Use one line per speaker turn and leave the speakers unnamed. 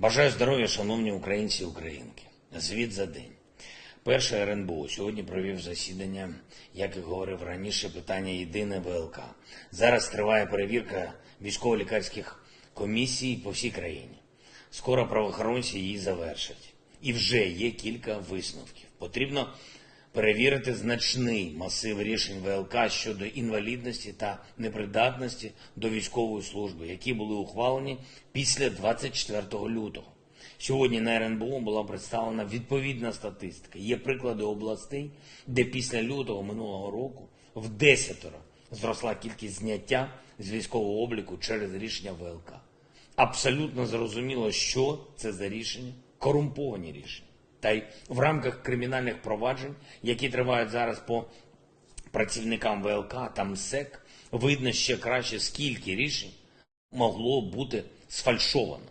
Бажаю здоров'я, шановні українці і українки. Звіт за день. Перше РНБО сьогодні провів засідання, як і говорив раніше, питання єдине ВЛК. Зараз триває перевірка військово-лікарських комісій по всій країні. Скоро правоохоронці її завершать. І вже є кілька висновків. Потрібно перевірити значний масив рішень ВЛК щодо інвалідності та непридатності до військової служби, які були ухвалені після 24 лютого. Сьогодні на РНБО була представлена відповідна статистика. Є приклади областей, де після лютого минулого року в десятеро зросла кількість зняття з військового обліку через рішення ВЛК. Абсолютно зрозуміло, що це за рішення, корумповані рішення. Та й в рамках кримінальних проваджень, які тривають зараз по працівникам ВЛК та МСЕК, видно ще краще, скільки рішень могло бути сфальшовано.